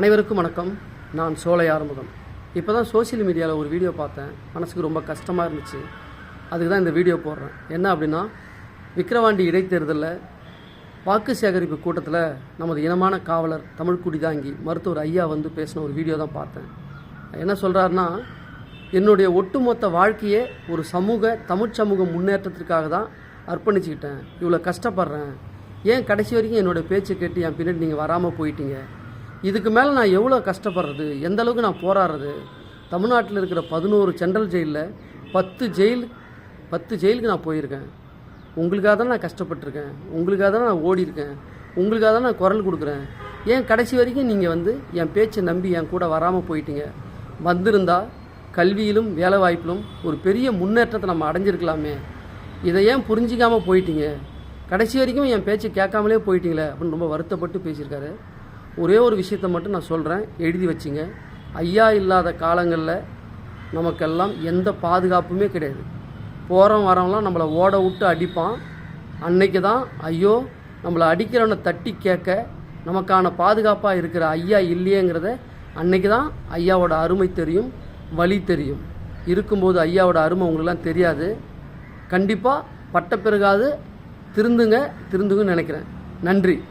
அனைவருக்கும் வணக்கம். நான் சோலை ஆறுமுகம். இப்போ தான் சோஷியல் மீடியாவில் ஒரு வீடியோ பார்த்தேன். மனசுக்கு ரொம்ப கஷ்டமாக இருந்துச்சு. அதுக்கு தான் இந்த வீடியோ போடுறேன். என்ன அப்படின்னா விக்கிரவாண்டி இடைத்தேர்தலில் வாக்கு சேகரிப்பு கூட்டத்தில் நமது இனமான காவலர் தமிழ் குடிதாங்கி மருத்துவர் ஐயா வந்து பேசின ஒரு வீடியோ தான் பார்த்தேன். என்ன சொல்கிறாருன்னா என்னுடைய ஒட்டுமொத்த வாழ்க்கையே ஒரு சமூக தமிழ் சமூக முன்னேற்றத்திற்காக தான் அர்ப்பணிச்சுக்கிட்டேன். இவ்வளோ கஷ்டப்படுறேன். ஏன் கடைசி வரைக்கும் என்னோடய பேச்சை கேட்டு என் பின்னாடி நீங்கள் வராமல் போயிட்டீங்க? இதுக்கு மேலே நான் எவ்வளோ கஷ்டப்படுறது? எந்த அளவுக்கு நான் போராடுறது? தமிழ்நாட்டில் இருக்கிற பதினோரு சென்ட்ரல் ஜெயிலில் பத்து ஜெயில் பத்து ஜெயிலுக்கு நான் போயிருக்கேன். உங்களுக்காக தான் நான் கஷ்டப்பட்டிருக்கேன். உங்களுக்காக தான் நான் ஓடிருக்கேன் உங்களுக்காக தான் நான் குரல் கொடுக்குறேன். ஏன் கடைசி வரைக்கும் நீங்கள் வந்து என் பேச்சை நம்பி என் கூட வராமல் போயிட்டீங்க? வந்திருந்தால் கல்வியிலும் வேலைவாய்ப்பிலும் ஒரு பெரிய முன்னேற்றத்தை நம்ம அடைஞ்சிருக்கலாமே. இதை ஏன் புரிஞ்சிக்காமல் போயிட்டீங்க? கடைசி வரைக்கும் என் பேச்சை கேட்காமலே போயிட்டீங்களே அப்படின்னு ரொம்ப வருத்தப்பட்டு பேசியிருக்காரு. ஒரே ஒரு விஷயத்தை மட்டும் நான் சொல்கிறேன் எழுதி வச்சிங்க. ஐயா இல்லாத காலங்களில் நமக்கெல்லாம் எந்த பாதுகாப்புமே கிடையாது. போகிறோம் வரவங்களாம் நம்மளை ஓட விட்டு அடிப்பான். அன்னைக்கு தான் ஐயோ நம்மளை அடிக்கிறவனை தட்டி கேட்க நமக்கான பாதுகாப்பாக இருக்கிற ஐயா இல்லையேங்கிறத அன்னைக்கு தான் ஐயாவோட அருமை தெரியும் வழி தெரியும். இருக்கும்போது ஐயாவோட அருமை உங்களுக்குலாம் தெரியாது. கண்டிப்பாக பட்ட பிறகாது திருந்துங்க திருந்துங்கன்னு நினைக்கிறேன். நன்றி.